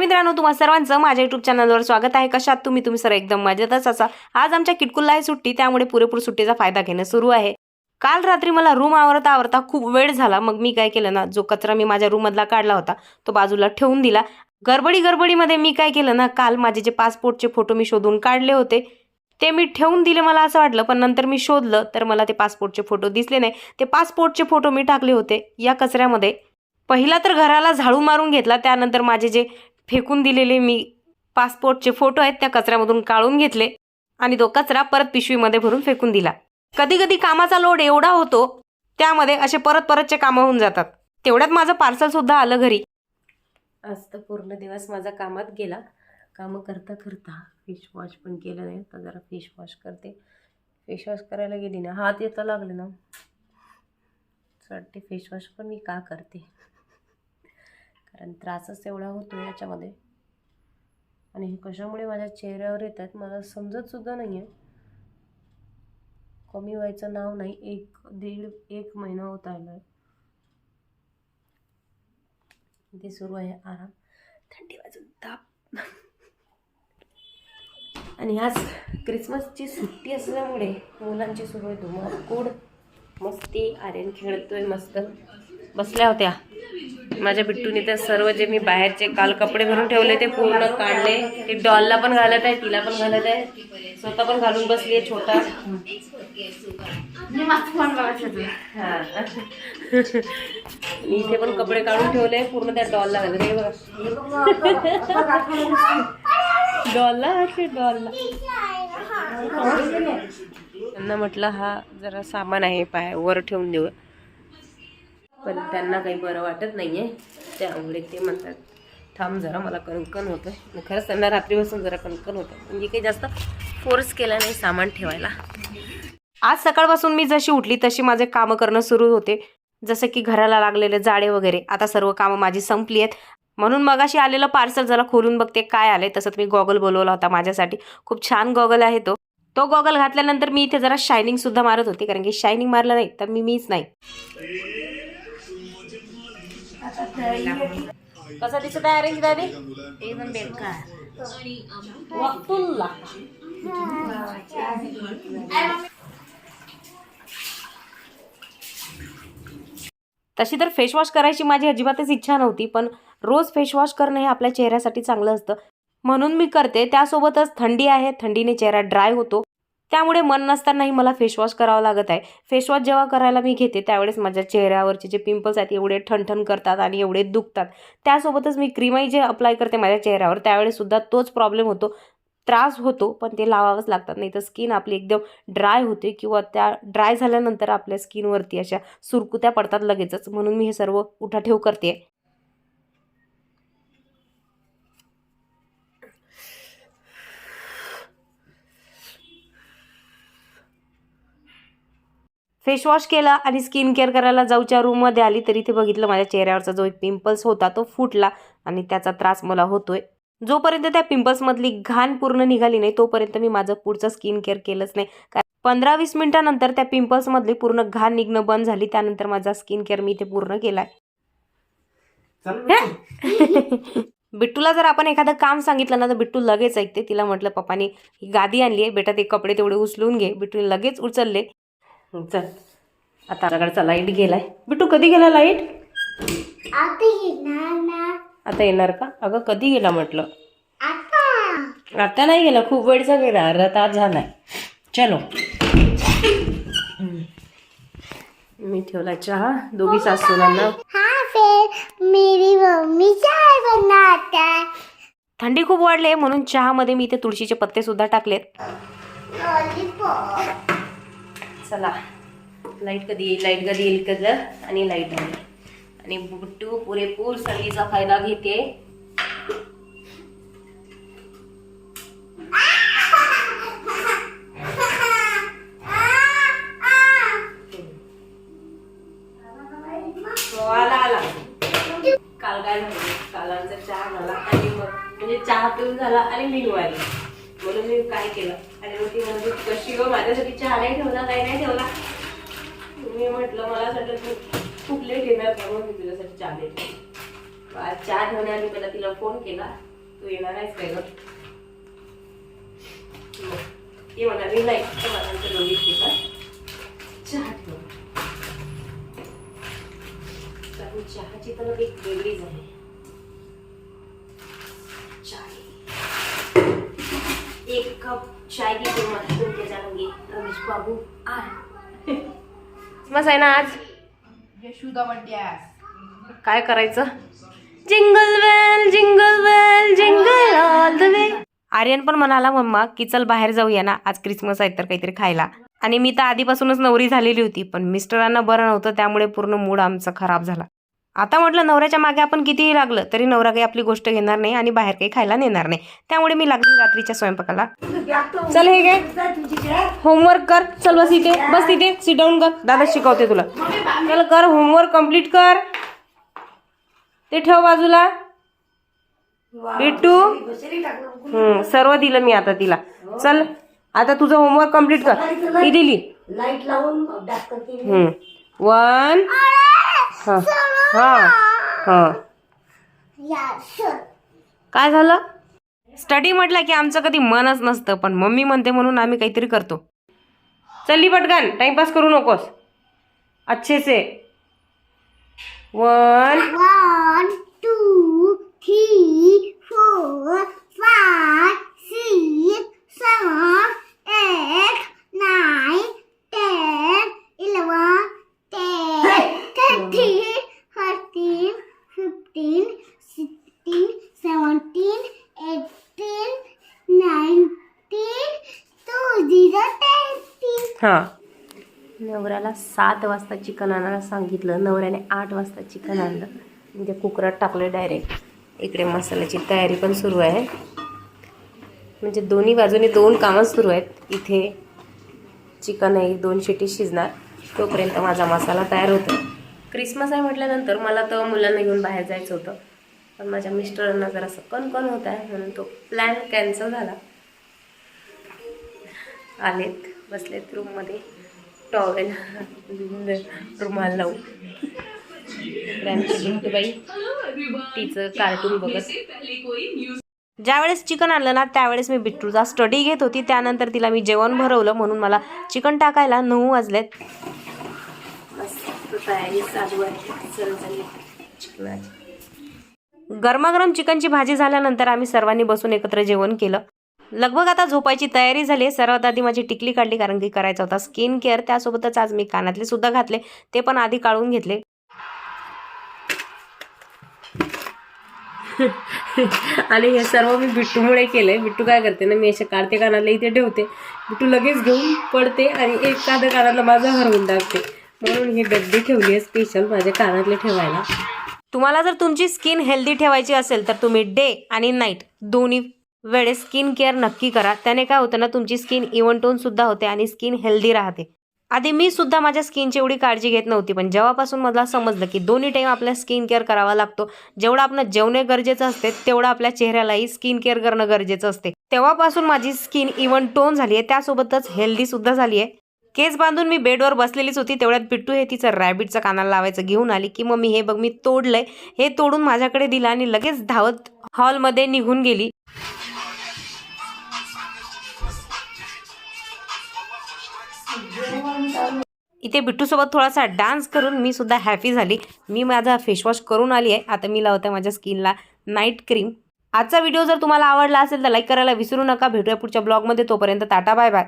मित्रांनो तुम्हा सर्वांचं माझ्या युट्यूब चॅनलवर स्वागत आहे. कशात तुम्ही? तुम्ही सर एकदम मजेतच असा आज आमच्या किटकुलला आहे सुट्टी त्यामुळे पुरेपूर सुट्टीचा फायदा घेणं सुरू आहे. काल रात्री मला रूम आवरता आवरता खूप वेळ झाला. मग मी काय केलं ना जो कचरा मी माझ्या रूममधला काढला होता तो बाजूला ठेवून दिला. गडबडी गडबडीमध्ये मी काय केलं ना काल माझे जे पासपोर्टचे फोटो मी शोधून काढले होते ते मी ठेवून दिले मला असं वाटलं पण नंतर मी शोधलं तर मला ते पासपोर्टचे फोटो दिसले नाही. ते पासपोर्टचे फोटो मी टाकले होते या कचऱ्यामध्ये. पहिला तर घराला झाडू मारून घेतला त्यानंतर माझे जे फेकून दिलेले मी पासपोर्टचे फोटो आहेत त्या कचऱ्यामधून काढून घेतले आणि तो कचरा परत पिशवीमध्ये भरून फेकून दिला. कधी कधी कामाचा लोड एवढा होतो त्यामध्ये असे परत परतचे कामं होऊन जातात. तेवढ्यात माझं पार्सल सुद्धा आलं घरी. आज तर पूर्ण दिवस माझा कामात गेला. कामं करता करता फिश वॉश पण केलं नाही. तर जरा फिश वॉश करते. फेस वॉश करायला गेली ना हात येता लागले ना. असं वाटते फेस वॉश पण मी का करते? कारण त्रासच एवढा होतो याच्यामध्ये. आणि हे कशामुळे माझ्या चेहऱ्यावर येतात मला समजतसुद्धा नाही आहे कमी व्हायचं नाव नाही एक दीड एक महिना होत आला आहे ते सुरू आहे आराम. थंडी वाजून ताप. आणि आज क्रिसमसची सुट्टी असल्यामुळे मुलांची सुरू आहे धुमाकूड. मस्ती आर्यन खेळतोय मस्त. बसल्या होत्या. माझ्या बिट्टूने तर सर्व जे मी बाहेरचे काल कपडे भरून ठेवले ते पूर्ण काढले. ते डॉलला पण घालत आहे तिला पण घालत आहे. स्वतः पण घालून बसली आहे छोटा. हा. मी इथे पण कपडे काढून ठेवले पूर्ण त्या डॉलला घालत बघा. डॉलला डॉलला. त्यांना म्हटलं हा जरा सामान आहे पाय वर ठेवून देऊ पण त्यांना काही बरं वाटत नाही आहे त्यामुळे ते म्हणतात थांब जरा मला कणकण होतं खरंच त्यांना रात्रीपासून जरा कणकण होतं. म्हणजे काही जास्त फोर्स केला नाही सामान ठेवायला. आज सकाळपासून मी जशी उठली तशी माझे कामं करणं सुरू होते. जसं की घराला लागलेले जाडे वगैरे. आता सर्व कामं माझी संपली आहेत. म्हणून मगाशी आलेलं पार्सल जरा खोलून बघते काय आले तसंच मी गॉगल बोलवला होता माझ्यासाठी. खूप छान गॉगल आहे तो. तो गॉगल घातल्यानंतर मी इथे जरा शायनिंग सुद्धा मारत होते. कारण की शायनिंग मारलं नाही तर मी मीच नाही. कसा दिसत आहे अरेंज दादी? एकदम बेकार. वक्तुल्ला. तशी तर फेस वॉश करायची माझी अजिबातच इच्छा नव्हती पण रोज फेस वॉश करणं हे आपल्या चेहऱ्यासाठी चांगलं असतं. म्हणून मी करते. त्यासोबतच थंडी आहे. थंडीने चेहरा ड्राय होतो. त्यामुळे मन नसतानाही मला फेसवॉश करावं लागत आहे. फेसवॉश जेव्हा करायला मी घेते त्यावेळेस माझ्या चेहऱ्यावरचे जे पिंपल्स आहेत एवढे ठणठण करतात आणि एवढे दुखतात. त्यासोबतच मी क्रीमही जे अप्लाय करते माझ्या चेहऱ्यावर त्यावेळेससुद्धा तोच प्रॉब्लेम होतो. त्रास होतो पण ते लावावंच लागतात. नाही तर स्किन आपली एकदम ड्राय होते किंवा त्या ड्राय झाल्यानंतर आपल्या स्किनवरती अशा सुरकुत्या पडतात लगेचच. म्हणून मी हे सर्व उठाठेव करते. फेस वॉश केला आणि स्किन केअर करायला जाऊच्या रूममध्ये आली तर इथे बघितलं माझ्या चेहऱ्यावरचा जो एक पिंपल्स होता तो फुटला आणि त्याचा त्रास मला होतोय. जोपर्यंत त्या पिंपल्समधली घाण पूर्ण निघाली नाही तोपर्यंत मी माझं पुढचं स्किन केअर केलंच नाही. कारण पंधरा वीस मिनिटानंतर त्या पिंपल्समधली पूर्ण घाण निघणं बंद झाली त्यानंतर माझा स्किन केअर मी इथे पूर्ण केलाय. बिट्टूला जर आपण एखादं काम सांगितलं ना तर बिट्टू लगेच ऐकते. तिला म्हटलं पप्पानी ही गादी आणली आहे. बेटा ते कपडे तेवढे उचलून घे. बिट्टूने लगेच उचलले. चल. आता आपल्याकडचा लाइट गेलाय. बिट्टू कधी गेला लाइट आता येणार का? अगं कधी गेला म्हटलं? आता. नाही गेला खूप वेळचा गेला. अर्धा तास झालाय. चलो. मी ठेवला चहा. दोघी हाँ फिर. मेरी मम्मी चाय बनाता थंडी खूप वाढली म्हणून चहामध्ये मी इथे तुळशीचे पत्ते सुद्धा टाकलेत. चला लाइट कधी येईल लाइट कधी येईल कदर आणि लाइट आली आणि बुट्टू पुरेपूर संधीचा फायदा घेते आला आला काल काय झालं काल चहा झाला आणि मग म्हणजे चहा पिऊन झाला आणि मी आली म्हणून मी काय केलं होती ती म्हणजे कशी व माझ्यासाठी चहा नाही ठेवला काही नाही ठेवला. मी म्हटलं मला असं वाटलं तू खूप लेट येणार म्हणून मी तुझ्यासाठी चहा देते. चहा ठेवण्याआधी पहिला तिला फोन केला. तू येणार आहेस काय ग? ये म्हणा मी नाही. तर मला नंतर दोघी चहा ठेव. कारण चहाची तर एक वेगळीच आहे चाय एक कप चाय की तुमके रमेश बाबू आय मस्त आहे ना आज? यशोदा काय करायचं? Jingle bell jingle bell jingle all the way Aryan पण म्हणाला मम्मा की चल बाहेर जाऊया ना. आज क्रिसमस आहे तर काहीतरी खायला. आणि मी तर आधीपासूनच नवरी झालेली होती पण मिस्टरांना बरं नव्हतं त्यामुळे पूर्ण मूड आमचा खराब झाला. आता म्हटलं नवऱ्याच्या मागे आपण कितीही लागलं तरी नवरा काही आपली गोष्ट घेणार नाही आणि बाहेर काही खायला नेणार नाही. त्यामुळे मी लागली रात्रीच्या स्वयंपाकाला. चल हे घे. होमवर्क कर. चल बस इथे. बस तिथे सिट डाऊन कर. दादा शिकवते तुला. चल कर. होमवर्क कंप्लीट कर. ते ठेव बाजूला. बिट्टू हम्म सर्व दिलं मी आता तिला. चल. आता तुझं होमवर्क कंप्लीट कर. ही दिली. लाइट लावून वन हा. हा. हा. काय झालं? स्टडी म्हटलं की आमचं कधी मनच नसतं पण मम्मी म्हणते म्हणून आम्ही काहीतरी करतो. चल्ली पटकन टाइमपास करू नकोस. अच्छे से. वन वन टू हां. नवऱ्याला सात वाजता चिकन आणायला सांगितलं. नवऱ्याने आठ वाजता चिकन आणलं. म्हणजे कुकरात टाकलं डायरेक्ट इकडे मसाल्याची तयारी पण सुरू आहे. म्हणजे दोन्ही बाजूने दोन कामं सुरू आहेत. इथे चिकन आहे दोन शिटी शिजणार. तोपर्यंत माझा मसाला तयार होतो. क्रिसमस आहे म्हटल्यानंतर मला तर मुलांना घेऊन बाहेर जायचं होतं. पण माझ्या मिस्टरांना जरासं कणकण होत आहे म्हणून तो प्लॅन कॅन्सल झाला. आलेत. बसलेत रूममध्ये टॉवेल रुमाल लावून. आमची तिचं कार्टून बघत. ज्यावेळेस चिकन आणलं ना त्यावेळेस मी बिट्टूचा स्टडी घेत होती. त्यानंतर तिला मी जेवण भरवलं म्हणून मला चिकन टाकायला नऊ वाजलेत. गरमागरम चिकनची भाजी झाल्यानंतर आम्ही सर्वांनी बसून एकत्र जेवण केलं. लगभग आता झोपायची तयारी झाली आहे. सर्वात आधी माझी टिकली काढली कारण की करायचा होता स्किन केअर त्यासोबतच आज मी कानातले सुद्धा घातले. ते पण आधी काढून घेतले. आणि हे सर्व मी बिट्टूमुळे केलंय. बिट्टू काय करते ना मी असे काढते कानातले इथे ठेवते. बिट्टू लगेच घेऊन पडते आणि एक कांदा कानातला माझा हरवून टाकते. म्हणून ही डब्बी ठेवली आहे स्पेशल माझ्या कानातले ठेवायला. तुम्हाला जर तुमची स्किन हेल्दी ठेवायची असेल तर तुम्ही डे आणि नाईट दोन्ही वेळेस स्किन केअर नक्की करा. त्याने काय होतं ना तुमची स्किन इवन टोन सुद्धा होते आणि स्किन हेल्दी राहते. आधी मी सुद्धा माझ्या स्किनची एवढी काळजी घेत नव्हती पण जेव्हापासून मला समजलं की दोन्ही टाईम आपल्या स्किन केअर करावा लागतो जेवढं आपलं जेवणे गरजेचं असते तेवढं आपल्या चेहऱ्यालाही स्किन केअर करणं गरजेचं असते. तेव्हापासून माझी स्किन इवन टोन झाली आहे त्यासोबतच हेल्दी सुद्धा झाली आहे केस बांधून मी बेडवर बसलेलीच होती. तेवढ्यात बिट्टू हे तिचं रॅबिटचं कानाला लावायचं घेऊन आली की मम्मी हे बघ मी तोडलंय. हे तोडून माझ्याकडे दिलं आणि लगेच धावत हॉलमध्ये निघून गेली. इथे बिट्टूसोबत थोडासा डान्स करून मी सुद्धा हॅपी झाली. मी माझा फेसवॉश करून आली आहे. आता मी लावते माझ्या स्किनला नाईट क्रीम आजचा व्हिडिओ जर तुम्हाला आवडला असेल तर लाईक करायला विसरू नका. भेटूया पुढच्या ब्लॉगमध्ये तोपर्यंत टाटा बाय बाय